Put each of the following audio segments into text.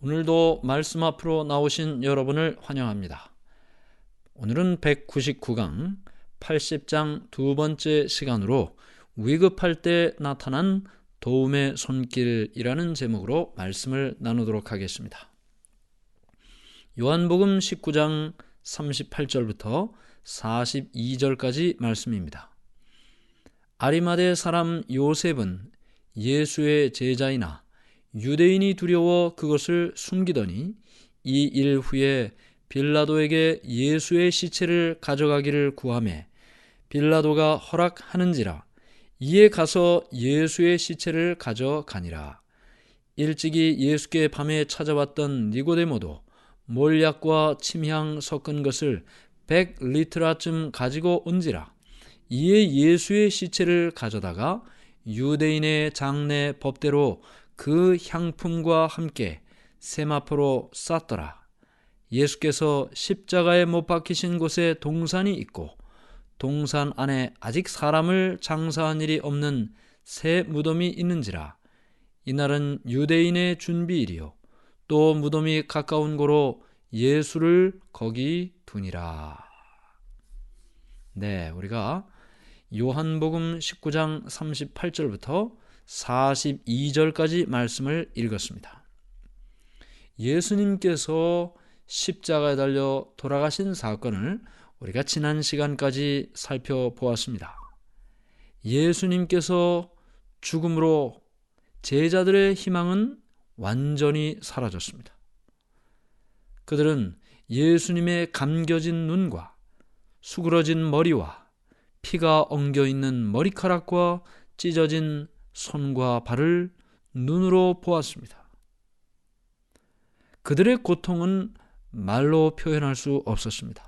오늘도 말씀 앞으로 나오신 여러분을 환영합니다. 오늘은 199강 80장 두 번째 시간으로 위급할 때 나타난 도움의 손길이라는 제목으로 말씀을 나누도록 하겠습니다. 요한복음 19장 38절부터 42절까지 말씀입니다. 아리마대 사람 요셉은 예수의 제자이나 유대인이 두려워 그것을 숨기더니 이 일 후에 빌라도에게 예수의 시체를 가져가기를 구하매 빌라도가 허락하는지라 이에 가서 예수의 시체를 가져가니라. 일찍이 예수께 밤에 찾아왔던 니고데모도 몰약과 침향 섞은 것을 백 리트라쯤 가지고 온지라 이에 예수의 시체를 가져다가 유대인의 장례 법대로 그 향품과 함께 세마포로 쌌더라. 예수께서 십자가에 못 박히신 곳에 동산이 있고 동산 안에 아직 사람을 장사한 일이 없는 새 무덤이 있는지라 이날은 유대인의 준비일이요 또 무덤이 가까운 고로 예수를 거기 두니라. 네, 우리가 요한복음 19장 38절부터 42절까지 말씀을 읽었습니다. 예수님께서 십자가에 달려 돌아가신 사건을 우리가 지난 시간까지 살펴보았습니다. 예수님께서 죽음으로 제자들의 희망은 완전히 사라졌습니다. 그들은 예수님의 감겨진 눈과 수그러진 머리와 피가 엉겨 있는 머리카락과 찢어진 손과 발을 눈으로 보았습니다. 그들의 고통은 말로 표현할 수 없었습니다.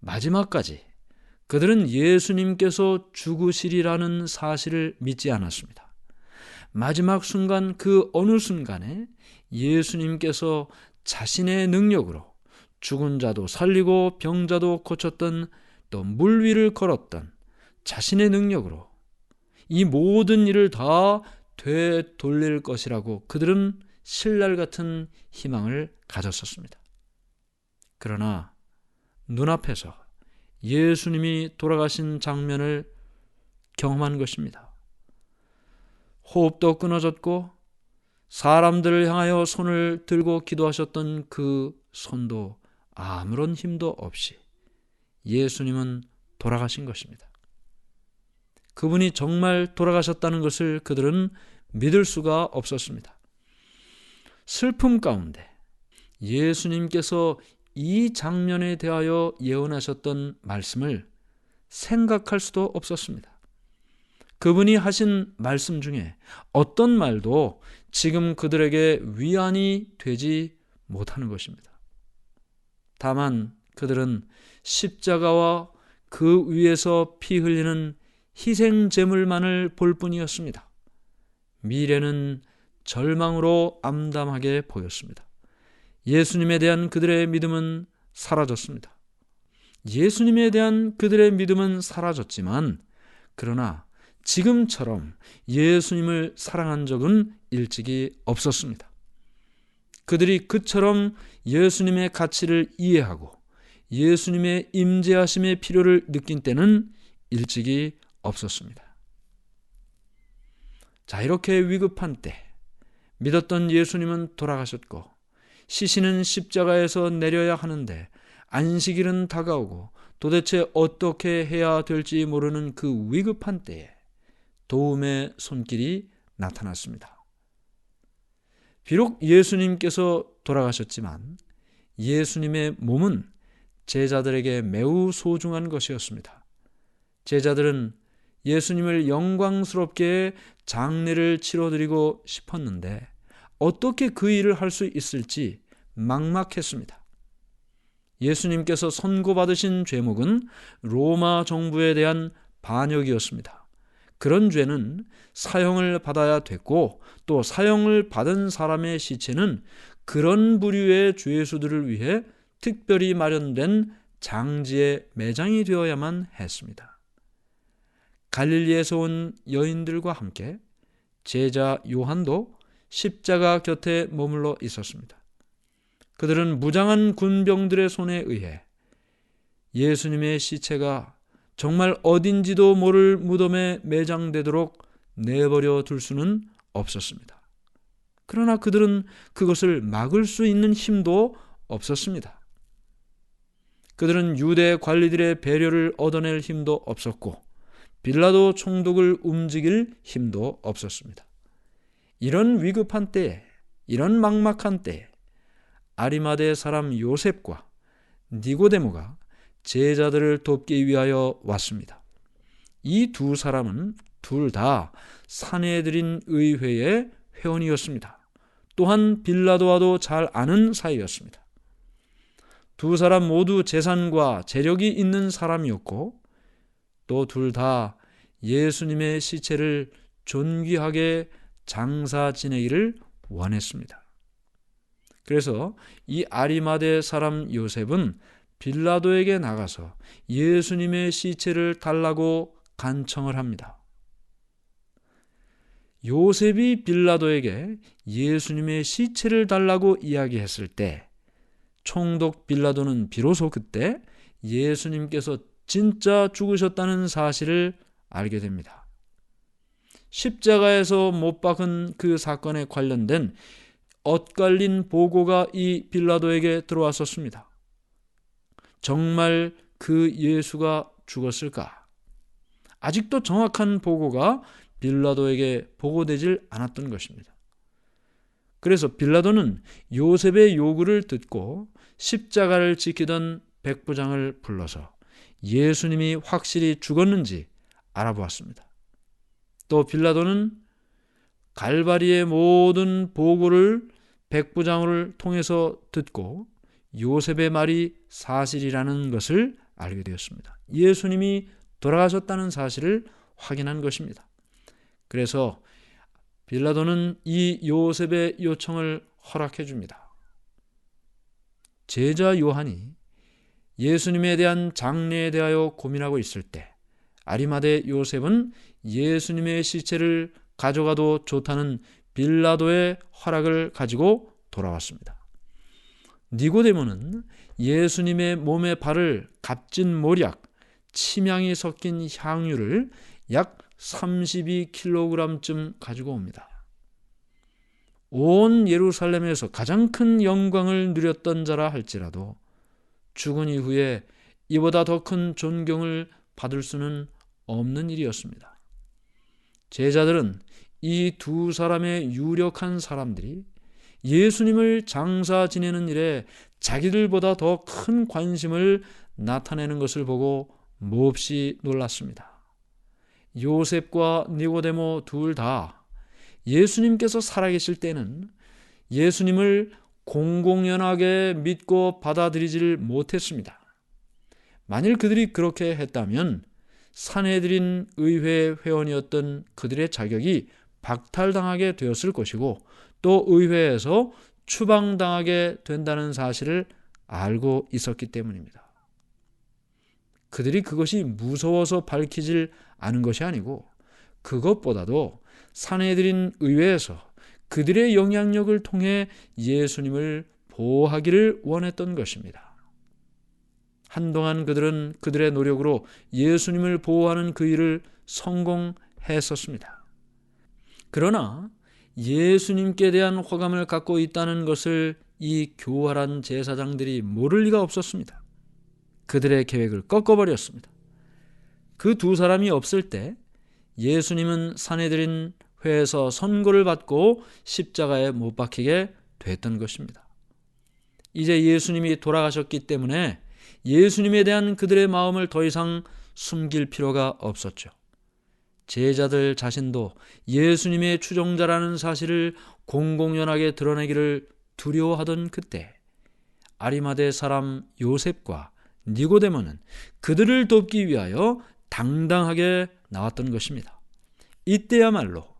마지막까지 그들은 예수님께서 죽으시리라는 사실을 믿지 않았습니다. 마지막 순간 그 어느 순간에 예수님께서 자신의 능력으로 죽은 자도 살리고 병자도 고쳤던 또 물 위를 걸었던 자신의 능력으로 이 모든 일을 다 되돌릴 것이라고 그들은 신랄 같은 희망을 가졌었습니다. 그러나 눈앞에서 예수님이 돌아가신 장면을 경험한 것입니다. 호흡도 끊어졌고 사람들을 향하여 손을 들고 기도하셨던 그 손도 아무런 힘도 없이 예수님은 돌아가신 것입니다. 그분이 정말 돌아가셨다는 것을 그들은 믿을 수가 없었습니다. 슬픔 가운데 예수님께서 이 장면에 대하여 예언하셨던 말씀을 생각할 수도 없었습니다. 그분이 하신 말씀 중에 어떤 말도 지금 그들에게 위안이 되지 못하는 것입니다. 다만 그들은 십자가와 그 위에서 피 흘리는 희생 제물만을 볼 뿐이었습니다. 미래는 절망으로 암담하게 보였습니다. 예수님에 대한 그들의 믿음은 사라졌습니다. 예수님에 대한 그들의 믿음은 사라졌지만, 그러나 지금처럼 예수님을 사랑한 적은 일찍이 없었습니다. 그들이 그처럼 예수님의 가치를 이해하고 예수님의 임재하심의 필요를 느낀 때는 일찍이 없었습니다. 자, 이렇게 위급한 때 믿었던 예수님은 돌아가셨고 시신은 십자가에서 내려야 하는데 안식일은 다가오고 도대체 어떻게 해야 될지 모르는 그 위급한 때에 도움의 손길이 나타났습니다. 비록 예수님께서 돌아가셨지만 예수님의 몸은 제자들에게 매우 소중한 것이었습니다. 제자들은 예수님을 영광스럽게 장례를 치러드리고 싶었는데 어떻게 그 일을 할 수 있을지 막막했습니다. 예수님께서 선고받으신 죄목은 로마 정부에 대한 반역이었습니다. 그런 죄는 사형을 받아야 됐고 또 사형을 받은 사람의 시체는 그런 부류의 죄수들을 위해 특별히 마련된 장지에 매장이 되어야만 했습니다. 갈릴리에서 온 여인들과 함께 제자 요한도 십자가 곁에 머물러 있었습니다. 그들은 무장한 군병들의 손에 의해 예수님의 시체가 정말 어딘지도 모를 무덤에 매장되도록 내버려 둘 수는 없었습니다. 그러나 그들은 그것을 막을 수 있는 힘도 없었습니다. 그들은 유대 관리들의 배려를 얻어낼 힘도 없었고 빌라도 총독을 움직일 힘도 없었습니다. 이런 위급한 때에 이런 막막한 때에 아리마대 사람 요셉과 니고데모가 제자들을 돕기 위하여 왔습니다. 이 두 사람은 둘 다 사내들인 의회의 회원이었습니다. 또한 빌라도와도 잘 아는 사이였습니다. 두 사람 모두 재산과 재력이 있는 사람이었고 또 둘 다 예수님의 시체를 존귀하게 장사 지내기를 원했습니다. 그래서 이 아리마대 사람 요셉은 빌라도에게 나가서 예수님의 시체를 달라고 간청을 합니다. 요셉이 빌라도에게 예수님의 시체를 달라고 이야기했을 때 총독 빌라도는 비로소 그때 예수님께서 진짜 죽으셨다는 사실을 알게 됩니다. 십자가에서 못 박은 그 사건에 관련된 엇갈린 보고가 이 빌라도에게 들어왔었습니다. 정말 그 예수가 죽었을까? 아직도 정확한 보고가 빌라도에게 보고되질 않았던 것입니다. 그래서 빌라도는 요셉의 요구를 듣고 십자가를 지키던 백부장을 불러서 예수님이 확실히 죽었는지 알아보았습니다. 또 빌라도는 갈바리의 모든 보고를 백부장을 통해서 듣고 요셉의 말이 사실이라는 것을 알게 되었습니다. 예수님이 돌아가셨다는 사실을 확인한 것입니다. 그래서 빌라도는 이 요셉의 요청을 허락해 줍니다. 제자 요한이 예수님에 대한 장례에 대하여 고민하고 있을 때 아리마대 요셉은 예수님의 시체를 가져가도 좋다는 빌라도의 허락을 가지고 돌아왔습니다. 니고데모는 예수님의 몸에 바를 값진 모략, 침향이 섞인 향유를 약 32kg쯤 가지고 옵니다. 온 예루살렘에서 가장 큰 영광을 누렸던 자라 할지라도 죽은 이후에 이보다 더 큰 존경을 받을 수는 없는 일이었습니다. 제자들은 이 두 사람의 유력한 사람들이 예수님을 장사 지내는 일에 자기들보다 더 큰 관심을 나타내는 것을 보고 몹시 놀랐습니다. 요셉과 니고데모 둘 다 예수님께서 살아계실 때는 예수님을 공공연하게 믿고 받아들이지를 못했습니다. 만일 그들이 그렇게 했다면 사내들인 의회 회원이었던 그들의 자격이 박탈당하게 되었을 것이고 또 의회에서 추방당하게 된다는 사실을 알고 있었기 때문입니다. 그들이 그것이 무서워서 밝히질 않은 것이 아니고 그것보다도 사내들인 의회에서 그들의 영향력을 통해 예수님을 보호하기를 원했던 것입니다. 한동안 그들은 그들의 노력으로 예수님을 보호하는 그 일을 성공했었습니다. 그러나 예수님께 대한 호감을 갖고 있다는 것을 이 교활한 제사장들이 모를 리가 없었습니다. 그들의 계획을 꺾어버렸습니다. 그 두 사람이 없을 때 예수님은 사내들인 회에서 선고를 받고 십자가에 못 박히게 됐던 것입니다. 이제 예수님이 돌아가셨기 때문에 예수님에 대한 그들의 마음을 더 이상 숨길 필요가 없었죠. 제자들 자신도 예수님의 추종자라는 사실을 공공연하게 드러내기를 두려워하던 그때 아리마대 사람 요셉과 니고데모는 그들을 돕기 위하여 당당하게 나왔던 것입니다. 이때야말로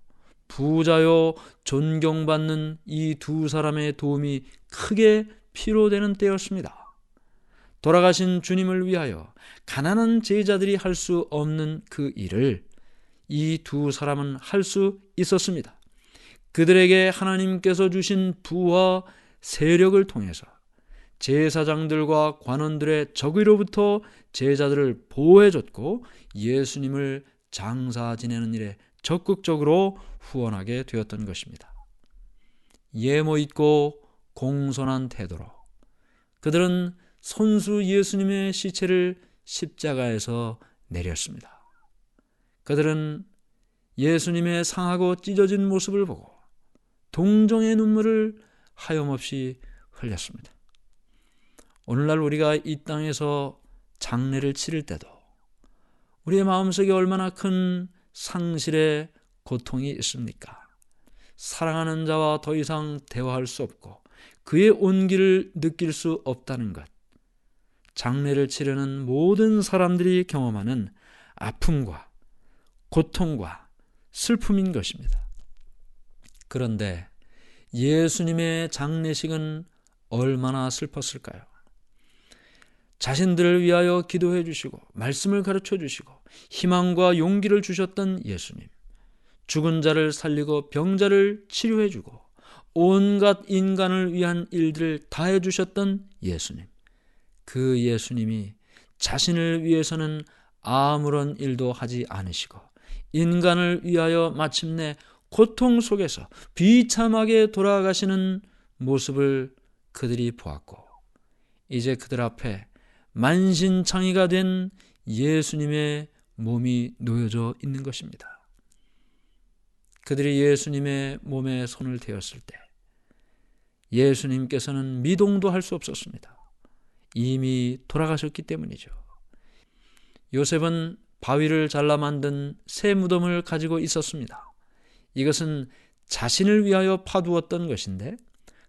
부자요 존경받는 이 두 사람의 도움이 크게 필요되는 때였습니다. 돌아가신 주님을 위하여 가난한 제자들이 할 수 없는 그 일을 이 두 사람은 할 수 있었습니다. 그들에게 하나님께서 주신 부와 세력을 통해서 제사장들과 관원들의 적의로부터 제자들을 보호해줬고 예수님을 장사 지내는 일에 적극적으로 후원하게 되었던 것입니다. 예모 있고 공손한 태도로 그들은 손수 예수님의 시체를 십자가에서 내렸습니다. 그들은 예수님의 상하고 찢어진 모습을 보고 동정의 눈물을 하염없이 흘렸습니다. 오늘날 우리가 이 땅에서 장례를 치를 때도 우리의 마음속에 얼마나 큰 상실의 고통이 있습니까? 사랑하는 자와 더 이상 대화할 수 없고 그의 온기를 느낄 수 없다는 것. 장례를 치르는 모든 사람들이 경험하는 아픔과 고통과 슬픔인 것입니다. 그런데 예수님의 장례식은 얼마나 슬펐을까요? 자신들을 위하여 기도해 주시고 말씀을 가르쳐 주시고 희망과 용기를 주셨던 예수님. 죽은 자를 살리고 병자를 치료해 주고 온갖 인간을 위한 일들을 다해 주셨던 예수님. 그 예수님이 자신을 위해서는 아무런 일도 하지 않으시고 인간을 위하여 마침내 고통 속에서 비참하게 돌아가시는 모습을 그들이 보았고 이제 그들 앞에 만신창이가 된 예수님의 몸이 놓여져 있는 것입니다. 그들이 예수님의 몸에 손을 대었을 때 예수님께서는 미동도 할 수 없었습니다. 이미 돌아가셨기 때문이죠. 요셉은 바위를 잘라 만든 새 무덤을 가지고 있었습니다. 이것은 자신을 위하여 파두었던 것인데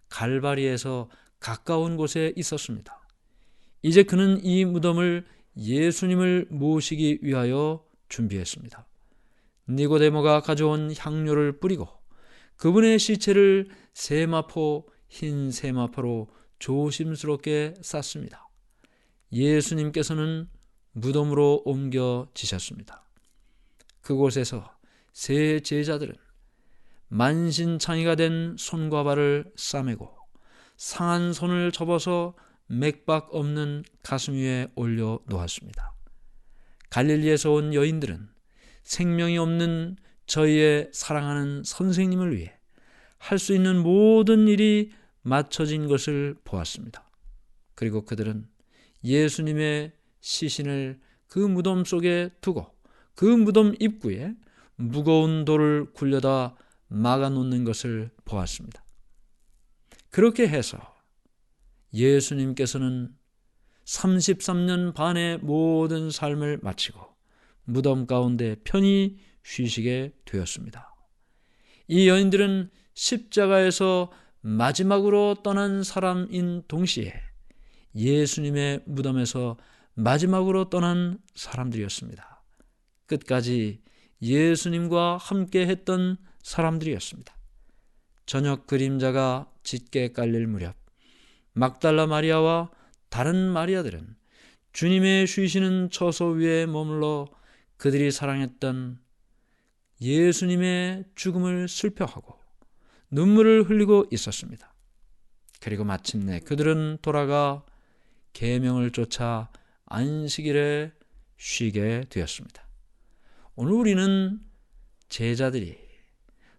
갈바리에서 가까운 곳에 있었습니다. 이제 그는 이 무덤을 예수님을 모시기 위하여 준비했습니다. 니고데모가 가져온 향료를 뿌리고 그분의 시체를 세마포 흰 세마포로 조심스럽게 쌌습니다. 예수님께서는 무덤으로 옮겨지셨습니다. 그곳에서 세 제자들은 만신창이가 된 손과 발을 싸매고 상한 손을 접어서 맥박 없는 가슴 위에 올려 놓았습니다. 갈릴리에서 온 여인들은 생명이 없는 저희의 사랑하는 선생님을 위해 할 수 있는 모든 일이 맞춰진 것을 보았습니다. 그리고 그들은 예수님의 시신을 그 무덤 속에 두고 그 무덤 입구에 무거운 돌을 굴려다 막아 놓는 것을 보았습니다. 그렇게 해서 예수님께서는 33년 반의 모든 삶을 마치고 무덤 가운데 편히 쉬시게 되었습니다. 이 여인들은 십자가에서 마지막으로 떠난 사람인 동시에 예수님의 무덤에서 마지막으로 떠난 사람들이었습니다. 끝까지 예수님과 함께 했던 사람들이었습니다. 저녁 그림자가 짙게 깔릴 무렵 막달라 마리아와 다른 마리아들은 주님의 쉬시는 처소 위에 머물러 그들이 사랑했던 예수님의 죽음을 슬퍼하고 눈물을 흘리고 있었습니다. 그리고 마침내 그들은 돌아가 계명을 쫓아 안식일에 쉬게 되었습니다. 오늘 우리는 제자들이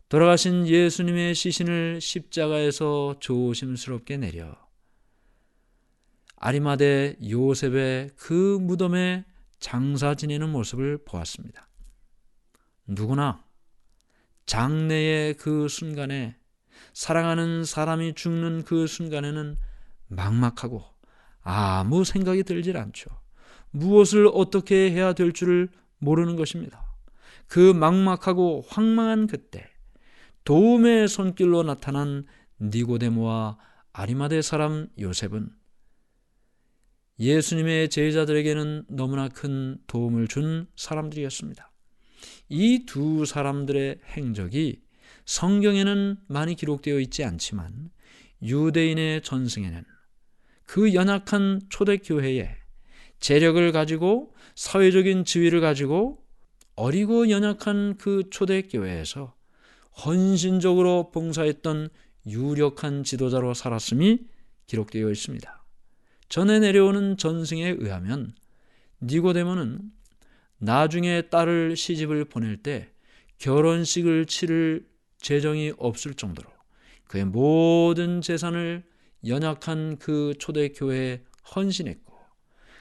돌아가신 예수님의 시신을 십자가에서 조심스럽게 내려 아리마대 요셉의 그 무덤에 장사 지내는 모습을 보았습니다. 누구나 장래의 그 순간에 사랑하는 사람이 죽는 그 순간에는 막막하고 아무 생각이 들질 않죠. 무엇을 어떻게 해야 될 줄을 모르는 것입니다. 그 막막하고 황망한 그때 도움의 손길로 나타난 니고데모와 아리마대 사람 요셉은 예수님의 제자들에게는 너무나 큰 도움을 준 사람들이었습니다. 이 두 사람들의 행적이 성경에는 많이 기록되어 있지 않지만 유대인의 전승에는 그 연약한 초대교회에 재력을 가지고 사회적인 지위를 가지고 어리고 연약한 그 초대교회에서 헌신적으로 봉사했던 유력한 지도자로 살았음이 기록되어 있습니다. 전에 내려오는 전승에 의하면 니고데모는 나중에 딸을 시집을 보낼 때 결혼식을 치를 재정이 없을 정도로 그의 모든 재산을 연약한 그 초대교회에 헌신했고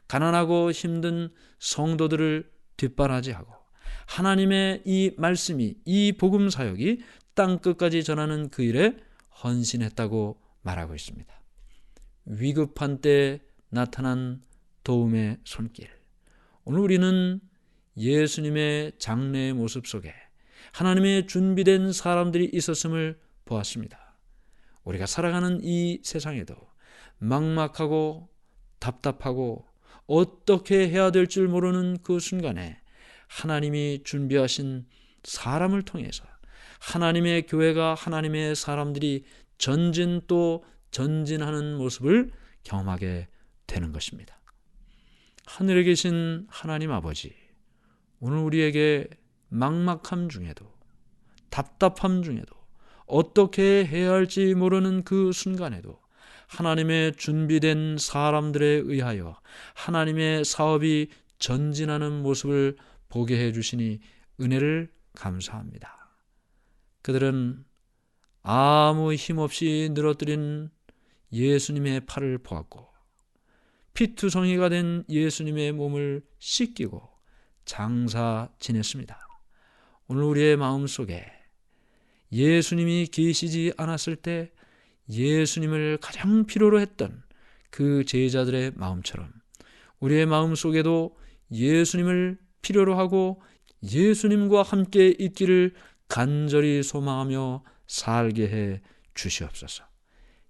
가난하고 힘든 성도들을 뒷바라지하고 하나님의 이 말씀이 이 복음 사역이 땅 끝까지 전하는 그 일에 헌신했다고 말하고 있습니다. 위급한 때 나타난 도움의 손길. 오늘 우리는 예수님의 장래의 모습 속에 하나님의 준비된 사람들이 있었음을 보았습니다. 우리가 살아가는 이 세상에도 막막하고 답답하고 어떻게 해야 될 줄 모르는 그 순간에 하나님이 준비하신 사람을 통해서 하나님의 교회가 하나님의 사람들이 전진 또 전진하는 모습을 경험하게 되는 것입니다. 하늘에 계신 하나님 아버지, 오늘 우리에게 막막함 중에도 답답함 중에도 어떻게 해야 할지 모르는 그 순간에도 하나님의 준비된 사람들에 의하여 하나님의 사업이 전진하는 모습을 보게 해 주시니 은혜를 감사합니다. 그들은 아무 힘없이 늘어뜨린 예수님의 팔을 보았고 피투성이가 된 예수님의 몸을 씻기고 장사 지냈습니다. 오늘 우리의 마음 속에 예수님이 계시지 않았을 때 예수님을 가장 필요로 했던 그 제자들의 마음처럼 우리의 마음 속에도 예수님을 필요로 하고 예수님과 함께 있기를 간절히 소망하며 살게 해 주시옵소서.